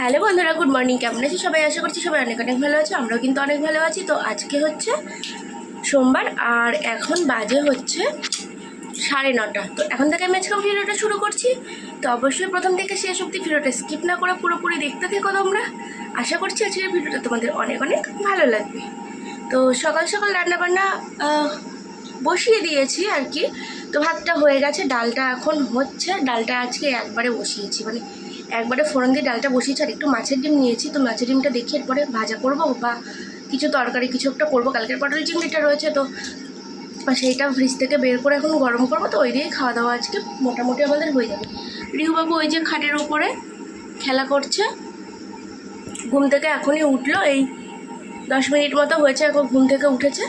Hello বন্ধুরা good morning কেমন আছি সবাই? আশা করছি সবাই অনেক অনেক ভালো আছে, আমরাও কিন্তু অনেক ভালো আছি। তো আজকে হচ্ছে সোমবার আর এখন বাজে হচ্ছে সাড়ে নটা। তো এখন থেকে আমি আজকে ভিডিওটা শুরু করছি। তো অবশ্যই প্রথম থেকে শেষ অব্দি ভিডিওটা স্কিপ না করে পুরোপুরি দেখতে থেকো তোমরা। আশা করছি আজকের ভিডিওটা তোমাদের অনেক অনেক ভালো লাগবে। তো সকাল সকাল রান্নাবান্না বসিয়ে দিয়েছি আর কি। তো ভাতটা হয়ে গেছে, ডালটা এখন হচ্ছে। ডালটা আজকে একবারে বসিয়েছি মানে একবারে ফোড়ন দিয়ে ডালটা বসিয়েছি আর একটু মাছের ডিম নিয়েছি। তো মাছের ডিমটা দেখি এরপরে ভাজা করব বা কিছু তরকারি, কিছু একটা করব। কালকের পটল চিংড়িটা রয়েছে তো সেইটা ফ্রিজ থেকে বের করে এখন গরম করব। তো ওই দিয়েই খাওয়া দাওয়া আজকে মোটামুটি আমাদের হয়ে যাবে। রিহুবাবু ওই যে খাটের ওপরে খেলা করছে। ঘুম থেকে এখনই উঠল। এই দশ মিনিট মতো হয়েছে এখন ঘুম থেকে উঠেছে।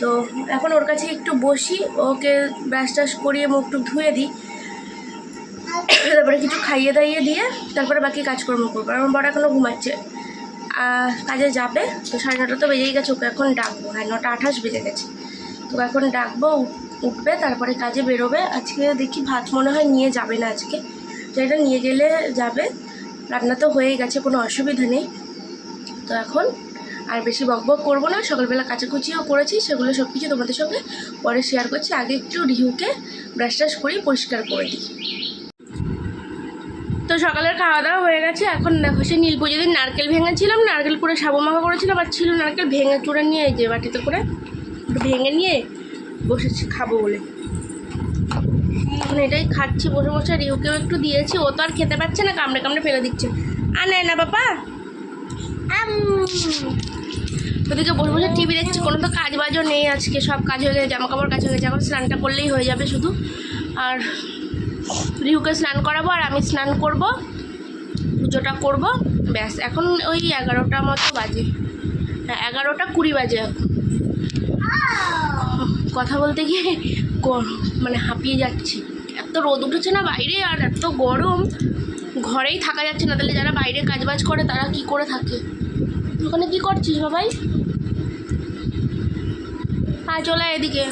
তো এখন ওর কাছে একটু বসি। ওকে ব্রাশ টাশ করিয়ে মুখ টুক ধুয়ে দিই। তারপরে কিছু খাইয়ে দাইয়ে দিয়ে তারপরে বাকি কাজকর্ম করব। আমার বড় এখনও ঘুমাচ্ছে। কাজে যাবে। তো সাড়ে নটা তো বেজেই গেছে, ওকে এখন ডাকবো। হ্যাঁ নটা আঠাশ বেজে গেছে। তো এখন ডাকবো উঠবে, তারপরে কাজে বেরোবে। আজকে দেখি ভাত মনে হয় নিয়ে যাবে না আজকে। তো এটা নিয়ে গেলে যাবে। রান্না তো হয়েই গেছে, কোনো অসুবিধা নেই। তো এখন আর বেশি বকবক করব না। সকালবেলা কাচাকুচিও করেছি, সেগুলো সব কিছু তোমাদের সঙ্গে পরে শেয়ার করছি। আগে একটু রিহুকে ব্রাশ ট্রাশ করি পরিষ্কার করে দিই। সকালের খাওয়া দাওয়া হয়ে গেছে। এখন দেখো সে নীল পুজো দিন নারকেল ভেঙেছিলাম। নারকেল করে সাবু মাখা করেছিলাম আর ছিল নারকেল ভেঙে চুড়ে নিয়ে যে বাটিতে করে ভেঙে নিয়ে বসেছি খাব বলে। এটাই খাচ্ছি বসে বসে রিউকেও একটু দিয়েছি। ও তো আর খেতে পারছে না, কামড়ে কামড়ে ফেলে দিচ্ছে। আর নেয় না, বাবা। ওদিকে বসে বসে টিভি দেখছি, কোনো তো কাজ বাজও নেই আজকে, সব কাজ হয়ে গেছে জামা কাপড় কাজ হয়ে গেছে, এখন স্নানটা করলেই হয়ে যাবে শুধু। আর রিহুকে স্নান করাবো আর আমি স্নান করব, পুজোটা করব, ব্যাস। এখন ওই এগারোটা মতো বাজে। হ্যাঁ এগারোটা কুড়ি বাজে এখন। কথা বলতে গিয়ে মানে হাঁপিয়ে যাচ্ছি। এত রোদ উঠেছে না বাইরে আর এত গরম। ঘরেই থাকা যাচ্ছে না, তাহলে যারা বাইরে কাজবাজ করে তারা কি করে থাকে? ওখানে কি করছিস বাবাই? হ্যাঁ চলে এদিকে।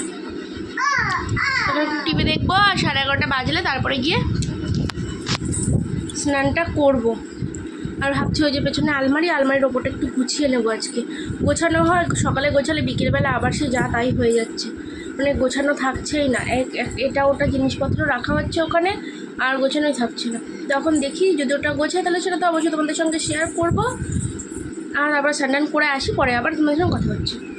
টিভি দেখব আর সাড়ে এগারোটা বাজলে তারপরে গিয়ে স্নানটা করব। আর ভাবছি ওই যে পেছনে আলমারি, আলমারির ওপরটা একটু গুছিয়ে নেব আজকে। গোছানো হয়, সকালে গোছালে বিকেলবেলা আবার সে যা তাই হয়ে যাচ্ছে। মানে গোছানো থাকছেই না। এক এটা ওটা জিনিসপত্র রাখা হচ্ছে ওখানে, আর গোছানোই থাকছে না। তখন দেখি যদি ওটা গোছায় তাহলে সেটা তো অবশ্যই তোমাদের সঙ্গে শেয়ার করব। আর আবার স্নান করে আসি, পরে আবার তোমাদের সঙ্গে কথা হচ্ছে।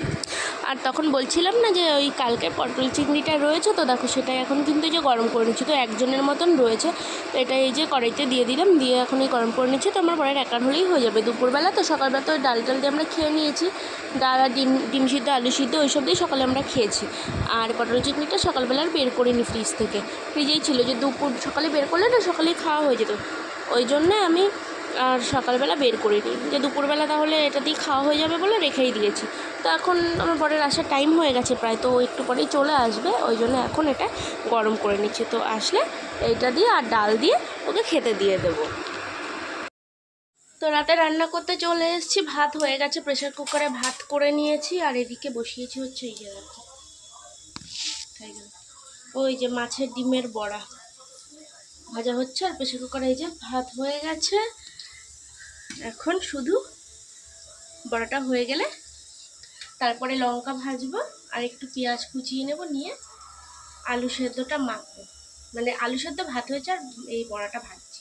আর তখন বলছিলাম না যে ওই কালকের পটল চিংড়িটা রয়েছে তো দেখো সেটা এখন কিন্তু যে গরম করে নিচ্ছি, তো একজনের মতন রয়েছে। তো এটা এই যে কড়াইতে দিয়ে দিলাম, দিয়ে এখন এই গরম করে নিচ্ছি, তো আমার পরে একার হলেই হয়ে যাবে। দুপুরবেলা তো সকালবেলা তো ওই ডাল টাল দিয়ে আমরা খেয়ে নিয়েছি, ডাল আর ডিম ডিম সিদ্ধ, আলু সিদ্ধ, ওইসব দিয়ে সকালে আমরা খেয়েছি। আর পটল চিংড়িটা সকালবেলা আর বের করিনি ফ্রিজ থেকে। ফ্রিজেই ছিল যে দুপুর সকালে বের করলে না সকালেই খাওয়া হয়ে যেত। ওই জন্যে আমি আর সকালবেলা বের করিনি যে দুপুরবেলা তাহলে এটা দিয়ে খাওয়া হয়ে যাবে বলে রেখেই দিয়েছি। তো এখন আমার পরের আসার টাইম হয়ে গেছে প্রায়, তো একটু পরেই চলে আসবে, ওই জন্য এখন এটা গরম করে নিচ্ছি। তো আসলে এইটা দিয়ে আর ডাল দিয়ে ওকে খেতে দিয়ে দেবো। তো রাতে রান্না করতে চলে এসেছি, ভাত হয়ে গেছে প্রেশার কুকারে ভাত করে নিয়েছি, আর এদিকে বসিয়েছি হচ্ছে এই যে দেখো। ওই যে মাছের ডিমের বড়া। ভাজা হচ্ছে, আর প্রেশার কুকারে এই যে ভাত হয়ে গেছে। এখন শুধু বড়াটা হয়ে গেলে তারপরে লঙ্কা ভাজবো আর একটু পেঁয়াজ কুচিয়ে নেব, নিয়ে আলু সেদ্ধটা মাখবো। মানে আলু সেদ্ধ ভাত হয়েছে আর এই বড়াটা ভাজছি।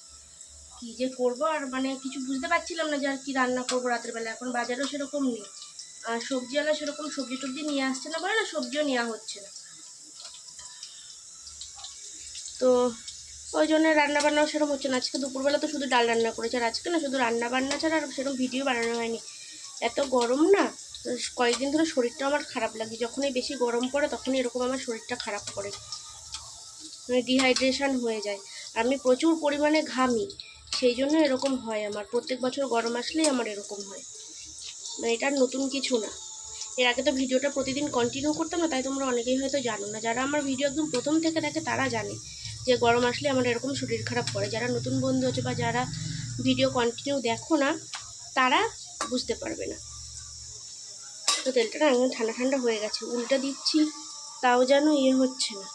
কী যে করব আর মানে কিছু বুঝতে পারছিলাম না যে আর কি রান্না করব রাতের বেলা। এখন বাজারও সেরকম নেই। আর সবজিওয়ালা সেরকম সবজি টবজি নিয়ে আসছে না বলে না, সবজিও নেওয়া হচ্ছে না। তো ওই জন্য রান্না বান্নাও সেরকম হচ্ছে না। আজকে দুপুরবেলা তো শুধু ডাল রান্না করেছে আর আজকে না শুধু রান্নাবান্না ছাড়া আর সেরকম ভিডিও বানানো হয়নি। এত গরম না কয়েকদিন ধরে শরীরটা আমার খারাপ লাগে যখনই বেশি গরম পড়ে তখনই এরকম আমার শরীরটা খারাপ করে। মানে ডিহাইড্রেশন হয়ে যায়। আমি প্রচুর পরিমাণে ঘামি, সেই জন্য এরকম হয় আমার। প্রত্যেক বছর গরম আসলেই আমার এরকম হয়। মানে এটা নতুন কিছু না। এর আগে তো ভিডিওটা প্রতিদিন কন্টিনিউ করতাম না, তাই তোমরা অনেকেই হয়তো জানো না। যারা আমার ভিডিও একদম প্রথম থেকে দেখে তারা জানে। যে গরম আসলে আমার এরকম শরীর খারাপ করে। যারা নতুন বন্ধু আছে বা যারা ভিডিও কন্টিনিউ দেখো না, তারা বুঝতে পারবে না। তো তেলটা না একদম ঠান্ডা ঠান্ডা হয়ে গেছে। উল্টা দিচ্ছি, তাও যেন ইয়ে হচ্ছে না।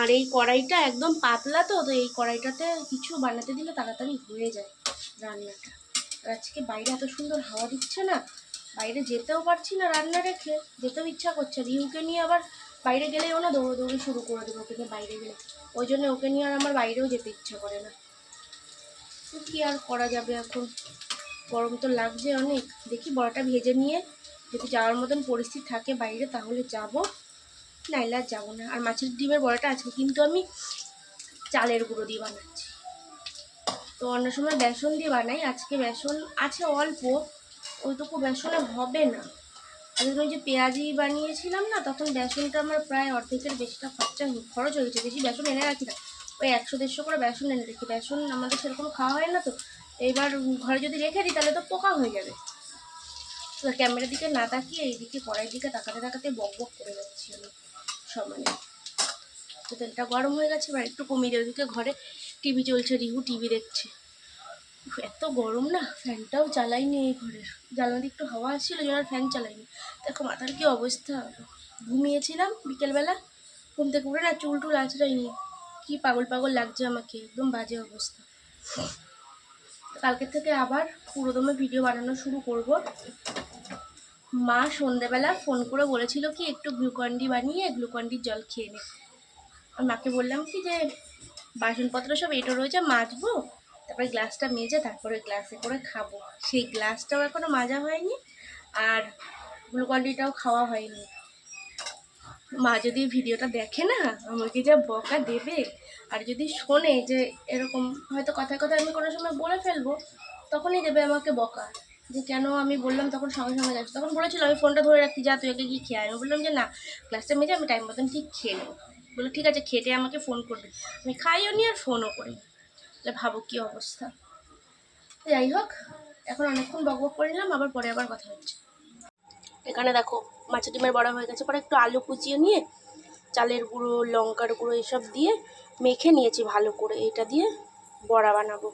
আর এই কড়াইটা একদম পাতলা তো তো এই কড়াইটাতে কিছু বানাতে দিলে তাড়াতাড়ি হয়ে যায় রান্নাটা। আর আজকে বাইরে এত সুন্দর হাওয়া দিচ্ছে না, বাইরে যেতেও পারছি না রান্না রেখে, যেতেও ইচ্ছা করছে রিহুকে নিয়ে আবার বাইরে গেলেই ও না দৌড়োদৌড়ি শুরু করে দেবো, ওকে নিয়ে বাইরে গেলে। ওই জন্য ওকে নিয়ে আর আমার বাইরেও যেতে ইচ্ছা করে না। কি আর করা যাবে এখন? গরম তো লাগছে অনেক। দেখি বড়াটা ভেজে নিয়ে যদি যাওয়ার মতন পরিস্থিতি থাকে বাইরে তাহলে যাব। নাইলে আর যাব না। আর মাছের ডিমের বড়াটা আছে, কিন্তু আমি চালের গুঁড়ো দিয়ে বানাচ্ছি। তো অন্য সময় বেসন দিয়ে বানাই। আজকে বেসন আছে অল্প, ওইটুকু বেসনে হবে না। ওই যে পেঁয়াজি বানিয়েছিলাম না, তখন বেসনটা আমার প্রায় অর্ধেকের বেশিটা খরচা খরচ হয়েছে, বেশি বেসন এনে রাখি না। ওই একশো দেড়শো করে বেসন এনে রাখি। বেসন আমাদের সেরকম খাওয়া হয় না তো। এইবার ঘরে যদি রেখে দিই, তাহলে তো পোকা হয়ে যাবে। তো ক্যামেরার দিকে না তাকিয়ে এইদিকে কড়াইয়ের দিকে তাকাতে তাকাতে বক বক করে যাচ্ছি আমি সমানে। তো তেলটা গরম হয়ে গেছে, এবার একটু কমিয়ে দেবে ওদিকে ঘরে টিভি চলছে, রিহু টিভি দেখছে। এত গরম না, ফ্যানটাও চালাইনি এই ঘরের জানলা দিয়ে একটু হাওয়া আসছিল আর ফ্যান চালাইনি দেখো মাথার কি অবস্থা। ঘুমিয়েছিলাম বিকেলবেলা, ঘুম থেকে উঠে না চুল টুল আঁচড়াইনি। কি পাগল পাগল লাগছে আমাকে, একদম বাজে অবস্থা। কালকে থেকে আবার পুরোদমে ভিডিও বানানো শুরু করব। মা সন্ধেবেলা ফোন করে বলেছিল কি, একটু গ্লুকন্ডি বানিয়ে গ্লুকন্ডির জল খেয়ে নে। আর মাকে বললাম কি যে, বাসনপত্র সব এটো রয়েছে, মাজবো। তারপরে গ্লাসটা মেজে তারপরে গ্লাসে করে খাব। সেই গ্লাসটাও এখনও মাজা হয়নি আর গ্লুকন্ডিটাও খাওয়া হয়নি। মা যদি ভিডিওটা দেখে না, আমাকে যা বকা দেবে আর যদি শোনে যে এরকম হয়তো কথায় কথায় আমি কোনো সময় বলে ফেলব, তখনই দেবে আমাকে বকা। যে কেন আমি বললাম তখন সঙ্গে সঙ্গে যাচ্ছি। তখন বলেছিল, আমি ফোনটা ধরে রাখছি, যা, তুই আগে গিয়ে খেয়ে। আমি বললাম যে, না ক্লাসটা মেজে আমি টাইম মতন ঠিক খেয়ে নেব। বলে ঠিক আছে খেটে আমাকে ফোন করবে। আমি খাইও নি আর ফোনও করি ভাবো কী অবস্থা। যাই হোক, এখন অনেকক্ষণ বক বক করে নিলাম, আবার পরে আবার কথা হচ্ছে। এখানে দেখো, মাছের ডিমের বড়া হয়ে গেছে। পরে একটু আলু কুচিয়ে নিয়ে চালের গুঁড়ো, লঙ্কার গুঁড়ো এসব দিয়ে মেখে নিয়েছি ভালো করে। এটা দিয়ে বড়া বানাবো।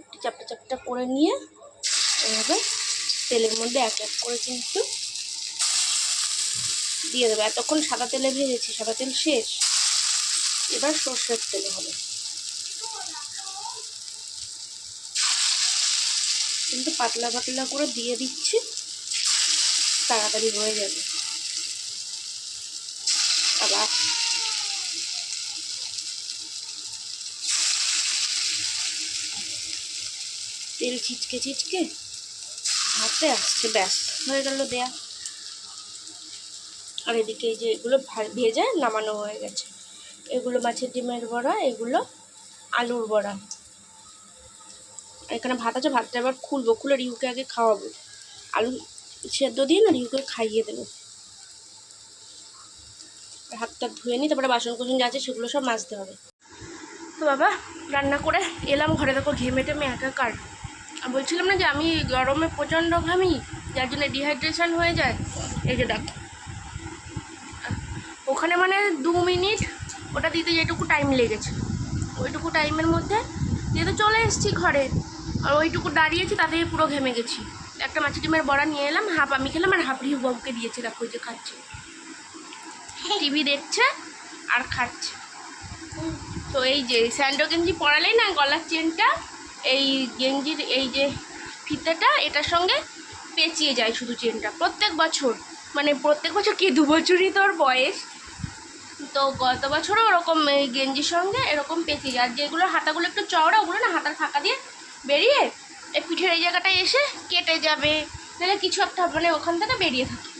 একটু চাপটা চাপটা করে নিয়ে এভাবে তেলের মধ্যে এক এক করে কিন্তু দিয়ে দেবো। এতক্ষণ সাদা তেলে ভেজেছি, সাদা তেল শেষ। এবার সর্ষের তেলে হবে। কিন্তু পাতলা পাতলা করে দিয়ে দিচ্ছি, তাড়াতাড়ি হয়ে যাবে। আবার। তেল ছিটকে ছিটকে হাতে আসছে, ব্যাস, হয়ে গেল দেয়া। আর এদিকে এই যে এগুলো ভেজে, নামানো হয়ে গেছে। এগুলো মাছের ডিমের বড়া, এগুলো আলুর বড়া। এখানে ভাত আছে, ভাতটা এবার খুলবো। খুলে রিউকে আগে খাওয়াবো। আলু সেদ্ধ দিয়ে না রিউকে খাইয়ে দেবো। হাতটা ধুয়ে নিই তারপরে বাসন কুসন যা আছে সেগুলো সব মাজতে হবে। তো বাবা, রান্না করে এলাম ঘরে। দেখো ঘেমে টেমে একাকার। আর বলছিলাম না যে আমি গরমে প্রচণ্ড ঘামি, যার জন্য ডিহাইড্রেশন হয়ে যায়। এই যে দেখ। ওখানে মানে দু মিনিট ওটা দিতে যেটুকু টাইম লেগেছে। ওইটুকু টাইমের মধ্যে যেহেতু চলে এসেছি ঘরে। আর ওইটুকু দাঁড়িয়েছি তাতেই পুরো ঘেমে গেছি। একটা মাছের ডিমের বড়া নিয়ে এলাম হাফ আমি খেলাম আর হাফ রিহু বাবুকে দিয়েছি দেখো যে খাচ্ছে। টিভি দেখছে আর খাচ্ছে। তো এই যে স্যান্ডো গেঞ্জি পরালেই না গলার চেনটা এই গেঞ্জির এই যে ফিতেটা এটার সঙ্গে পেঁচিয়ে যায় শুধু চেনটা। প্রত্যেক বছর মানে প্রত্যেক বছর কি দু বছরই তোর বয়স। তো গত বছরও ওরকম এই গেঞ্জির সঙ্গে এরকম পেঁচিয়ে যায়। আর যেগুলো হাতাগুলো একটু চওড়া ওগুলো না হাতার ফাঁকা দিয়ে বেরিয়ে এই পিঠের এই জায়গাটায় এসে কেটে যাবে। তাহলে কিছু একটা মানে ওখান থেকে বেরিয়ে থাকে।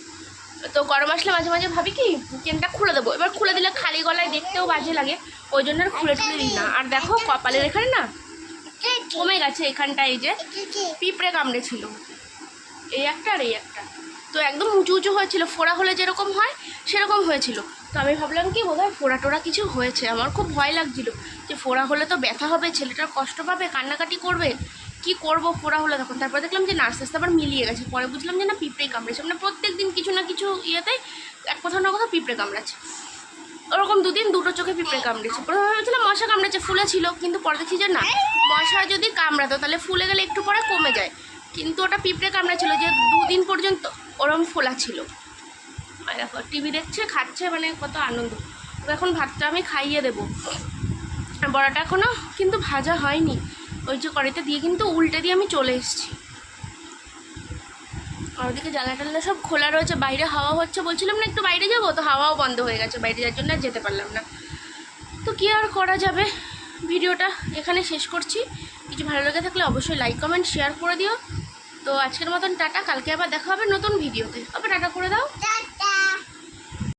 তো গরম আসলে মাঝে মাঝে ভাবি কি চেনটা খুলে দেবো। এবার খুলে দিলে খালি গলায় দেখতেও বাজে লাগে, ওই জন্য খুলে টুলে দিই না। আর দেখো কপালের এখানে না, কমে গেছে এখানটা এই যে পিঁপড়ে কামড়েছিল এই একটা আর এই একটা। তো একদম উঁচু উঁচু হয়েছিল, ফোড়া হলে যেরকম হয়, সেরকম হয়েছিল। তো আমি ভাবলাম কি, বোধহয় ফোড়া টোড়া কিছু হয়েছে। আমার খুব ভয় লাগছিল যে ফোড়া হলে তো ব্যথা হবে, ছেলেটার কষ্ট পাবে, কান্নাকাটি করবে। কি করব ফোড়া হলে তখন? তারপর দেখলাম যে না আস্তে আবার মিলিয়ে গেছে। পরে বুঝলাম যে না, পিঁপড়ে কামড়েছে। মানে প্রত্যেক দিন কিছু না কিছু ইয়েতে এক কোথাও না কোথাও পিঁপড়ে কামড়াচ্ছে। ওরকম দুদিন দুটো চোখে পিঁপড়ে কামড়েছে। প্রথমে ভেবেছিলাম মশা কামড়েছে ফুলে ছিল কিন্তু পরে দেখি যে না, মশা যদি কামড়াতো তাহলে ফুলে গেলে একটু পরে কমে যায়। কিন্তু ওটা পিঁপড়ে কামড়েছিল যে দুদিন পর্যন্ত ওরম ফোলা ছিল দেখো টিভি দেখছে, খাচ্ছে মানে কত আনন্দ। এখন ভাতটা আমি খাইয়ে দেবো। বড়াটা এখনও কিন্তু ভাজা হয়নি। ওই যে কড়াইতে দিয়ে কিন্তু উল্টে দিয়ে আমি চলে এসেছি। আর ওদিকে জানলা টানলা সব খোলা রয়েছে, বাইরে হাওয়া হচ্ছে বলছিলাম না, একটু বাইরে যাব? তো হাওয়াও বন্ধ হয়ে গেছে, বাইরে যাওয়ার জন্য যেতে পারলাম না। তো কী আর করা যাবে? ভিডিওটা এখানে শেষ করছি। কিছু ভালো লেগে থাকলে অবশ্যই লাইক কমেন্ট শেয়ার করে দিও। তো আজকের মতন টাটা, কালকে আবার দেখা হবে নতুন ভিডিওতে। আবার টাটা করে দাও।